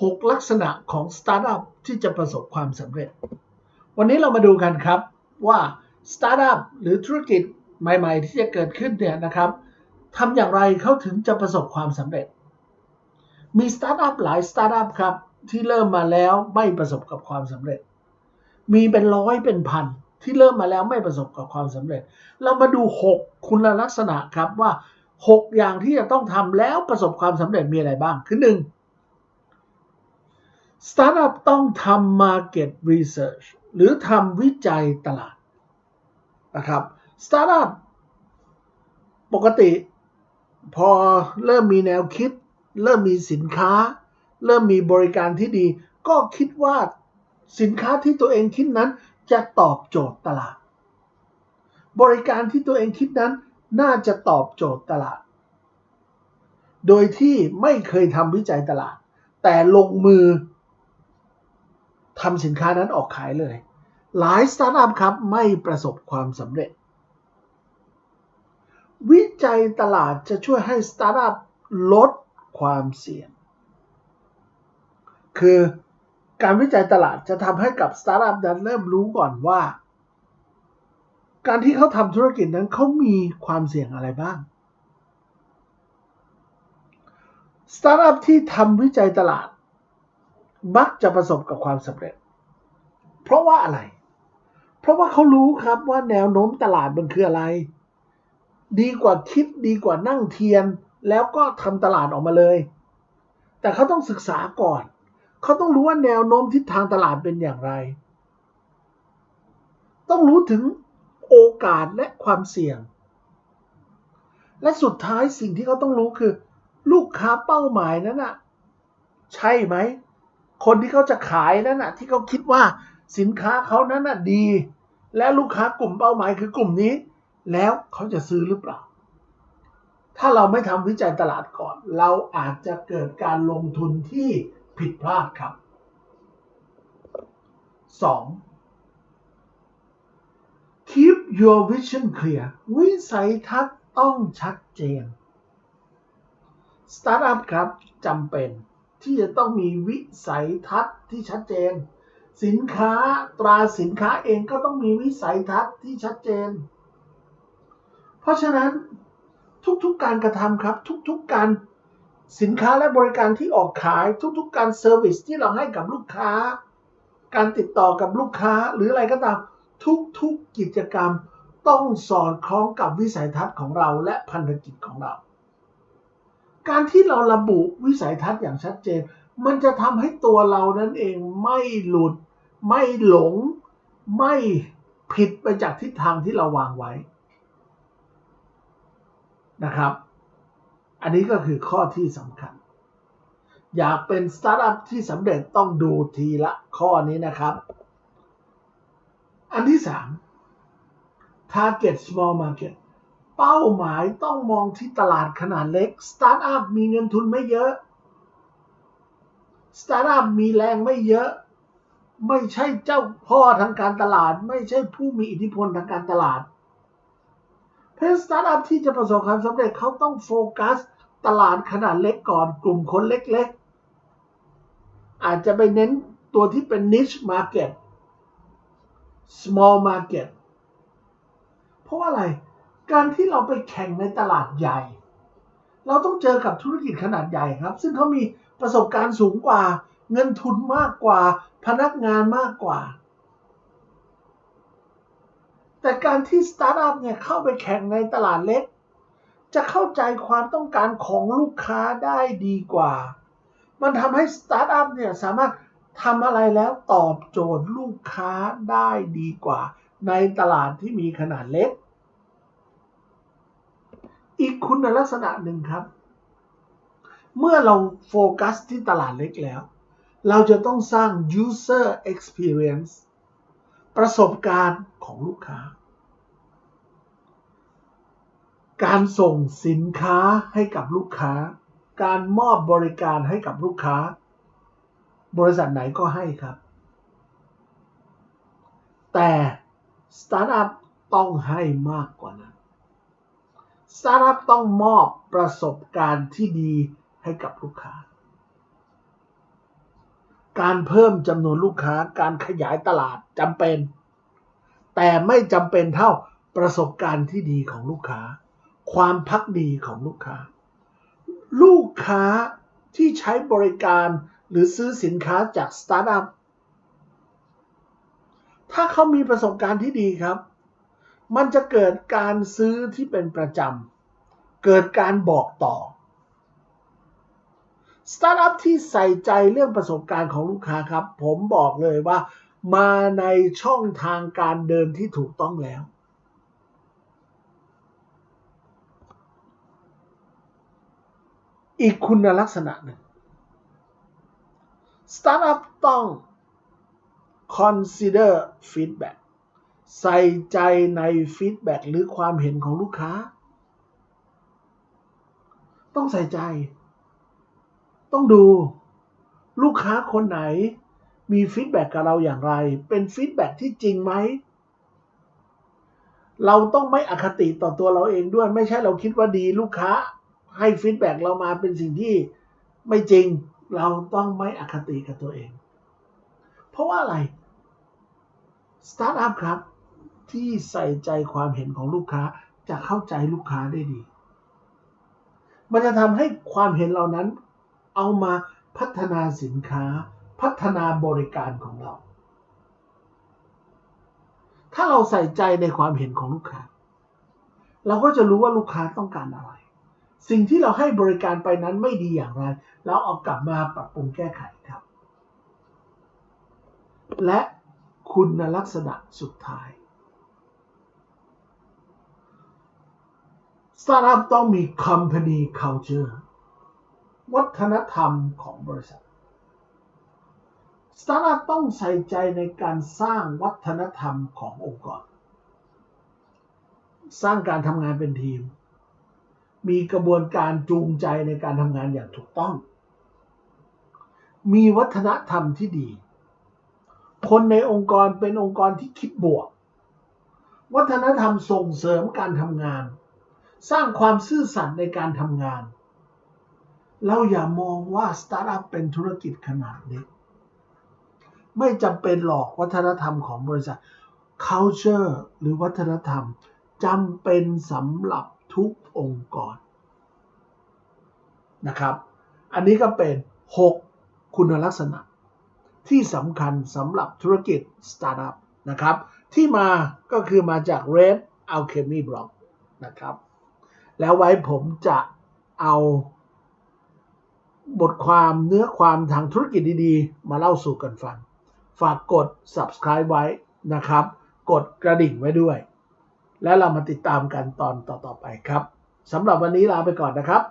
6 ลักษณะของสตาร์ทอัพที่จะประสบความสำเร็จ วันนี้เรามาดูกันครับว่าสตาร์ทอัพหรือธุรกิจใหม่ๆ ที่จะเกิดขึ้นเนี่ยนะครับทำอย่างไรเขาถึงจะประสบความสำเร็จ มีสตาร์ทอัพหลายสตาร์ทอัพครับที่เริ่มมาแล้วไม่ประสบกับความสำเร็จ มีเป็นร้อยเป็นพันที่เริ่มมาแล้วไม่ประสบกับความสำเร็จ เรามาดู 6 คุณลักษณะครับว่า 6 อย่างที่จะต้องทำแล้วประสบความสำเร็จมีอะไรบ้าง คือ 1. สตาร์ทอัพต้องทำ Market Research หรือทำวิจัยตลาดนะครับสตาร์ทอัพปกติพอเริ่มมีแนวคิด เริ่มมีสินค้า เริ่มมีบริการที่ดี ก็คิดว่าสินค้าที่ตัวเองคิดนั้นจะตอบโจทย์ตลาด บริการที่ตัวเองคิดนั้น น่าจะตอบโจทย์ตลาด โดยที่ไม่เคยทำวิจัยตลาด แต่ลงมือ ทำสินค้านั้นออกขายเลย หลายสตาร์ทอัพครับไม่ประสบความสำเร็จ วิจัยตลาดจะช่วยให้สตาร์ทอัพลดความเสี่ยง คือการวิจัยตลาดจะทำให้กับสตาร์ทอัพนั้นเริ่มรู้ก่อนว่า การที่เขาทำธุรกิจนั้นเขามีความเสี่ยงอะไรบ้างสตาร์ทอัพที่ทำวิจัยตลาด มักจะประสบกับความสำเร็จ เพราะว่าอะไร เพราะว่าเขารู้ครับว่าแนวโน้มตลาดมันคืออะไร ดีกว่าคิดดีกว่านั่งเทียน แล้วก็ทำตลาดออกมาเลย แต่เขาต้องศึกษาก่อน เขาต้องรู้ว่าแนวโน้มทิศทางตลาดเป็นอย่างไร ต้องรู้ถึงโอกาสและความเสี่ยง และสุดท้ายสิ่งที่เขาต้องรู้คือ ลูกค้าเป้าหมายนั้นน่ะใช่ไหม คนที่เขาจะขายนั้นน่ะที่เขาคิดว่าสินค้าเขานั้นน่ะดี และลูกค้ากลุ่มเป้าหมายคือกลุ่มนี้ แล้วเขาจะซื้อหรือเปล่า ถ้าเราไม่ทำวิจัยตลาดก่อน เราอาจจะเกิดการลงทุนที่ผิดพลาดครับ 2. keep your vision clear วิสัยทัศน์ต้องชัดเจน สตาร์ทอัพครับจำเป็น ที่จะต้องมีวิสัยทัศน์ที่ชัดเจน สินค้าตราสินค้าเองก็ต้องมีวิสัยทัศน์ที่ชัดเจน เพราะฉะนั้นทุกๆการกระทำครับ ทุกๆการสินค้าและบริการที่ออกขายทุกๆการเซอร์วิสที่เราให้กับลูกค้า การติดต่อกับลูกค้าหรืออะไรก็ตาม ทุกๆกิจกรรมต้องสอดคล้องกับวิสัยทัศน์ของเราและพันธกิจของเรา การที่เราระบุวิสัยทัศน์อย่างชัดเจน มันจะทำให้ตัวเรานั้นเองไม่หลุด ไม่หลง ไม่ผิดไปจากทิศทางที่เราวางไว้นะครับ อันนี้ก็คือข้อที่สำคัญ อยากเป็นสตาร์ทอัพที่สำเร็จต้องดูทีละข้อนี้นะครับ อันที่3 target small market เป้าหมายต้องมองที่ตลาดขนาดเล็ก สตาร์ทอัพมีเงินทุนไม่เยอะ สตาร์ทอัพมีแรงไม่เยอะ ไม่ใช่เจ้าพ่อทางการตลาด ไม่ใช่ผู้มีอิทธิพลทางการตลาด เพราะสตาร์ทอัพที่จะประสบความสำเร็จเขาต้องโฟกัส ตลาดขนาดเล็กก่อนกลุ่มคนเล็กๆ อาจจะไปเน้นตัวที่เป็น niche market small market เพราะอะไร การที่เราไปแข่งในตลาดใหญ่ เราต้องเจอกับธุรกิจขนาดใหญ่ครับ ซึ่งเขามีประสบการณ์สูงกว่า เงินทุนมากกว่า พนักงานมากกว่า แต่การที่สตาร์ทอัพเนี่ยเข้าไปแข่งในตลาดเล็ก จะเข้าใจความต้องการของลูกค้าได้ดีกว่า มันทำให้สตาร์ทอัพเนี่ยสามารถทำอะไรแล้วตอบโจทย์ลูกค้าได้ดีกว่า ในตลาดที่มีขนาดเล็ก อีกคุณลักษณะหนึ่งครับ เมื่อเราโฟกัสที่ตลาดเล็กแล้ว เราจะต้องสร้าง user experience ประสบการณ์ของลูกค้า การส่งสินค้าให้กับลูกค้า การมอบบริการให้กับลูกค้า บริษัทไหนก็ให้ครับ แต่สตาร์ทอัพต้องให้มากกว่านั้น สตาร์ทอัพต้องมอบประสบการณ์ที่ดีให้กับลูกค้า การเพิ่มจำนวนลูกค้าการขยายตลาดจำเป็น แต่ไม่จำเป็นเท่าประสบการณ์ที่ดีของลูกค้า ความพักดีของลูกค้า ลูกค้าที่ใช้บริการหรือซื้อสินค้าจากสตาร์ทอัพถ้าเขามีประสบการณ์ที่ดีครับ มันจะเกิดการซื้อที่เป็นประจำ เกิดการบอกต่อ สตาร์ทอัพที่ใส่ใจเรื่องประสบการณ์ของลูกค้าครับ ผมบอกเลยว่า มาในช่องทางการเดินที่ถูกต้องแล้ว อีกคุณลักษณะหนึ่ง สตาร์ทอัพต้อง consider feedback ใส่ใจใน feedback หรือความเห็นของลูกค้า ต้องใส่ใจ ต้องดู ลูกค้าคนไหน มีฟีดแบ็กกับเราอย่างไร เป็นฟีดแบ็กที่จริงไหม เราต้องไม่อคติต่อตัวเราเองด้วย ไม่ใช่เราคิดว่าดีลูกค้าให้ฟีดแบ็กเรามาเป็นสิ่งที่ไม่จริง เราต้องไม่อคติกับตัวเอง เพราะว่าอะไรสตาร์ทอัพครับ ที่ใส่ใจความเห็นของลูกค้าจะเข้าใจลูกค้าได้ดี มันจะทำให้ความเห็นเหล่านั้น เอามาพัฒนาสินค้า พัฒนาบริการของเรา ถ้าเราใส่ใจในความเห็นของลูกค้า เราก็จะรู้ว่าลูกค้าต้องการอะไร สิ่งที่เราให้บริการไปนั้นไม่ดีอย่างไร เราเอากลับมาปรับปรุงแก้ไขครับ และคุณลักษณะสุดท้าย สตาร์ทอัพต้องมี company culture วัฒนธรรมของบริษัท สตาร์ทอัพต้องใส่ใจในการสร้างวัฒนธรรมขององค์กร สร้างการทำงานเป็นทีม มีกระบวนการจูงใจในการทำงานอย่างถูกต้อง มีวัฒนธรรมที่ดี คนในองค์กรเป็นองค์กรที่คิดบวก วัฒนธรรมส่งเสริมการทำงาน สร้างความซื่อสัตย์ในการทำงาน เราอย่ามองว่าสตาร์ทอัพเป็นธุรกิจขนาดเล็ก ไม่จำเป็นหรอกวัฒนธรรมของบริษัท culture หรือวัฒนธรรมจำเป็นสำหรับทุกองค์กรนะครับ อันนี้ก็เป็น 6 คุณลักษณะ ที่สำคัญสำหรับธุรกิจสตาร์ทอัพนะครับ ที่มาก็คือมาจาก Red Alchemy Blog นะครับ แล้วไว้ผมจะเอาบทความเนื้อความทางธุรกิจดีๆ มาเล่าสู่กันฟัง ฝากกด subscribe ไว้นะครับ กดกระดิ่งไว้ด้วย แล้วเรามาติดตามกันตอนต่อๆไปครับสำหรับวันนี้ลาไปก่อนนะครับ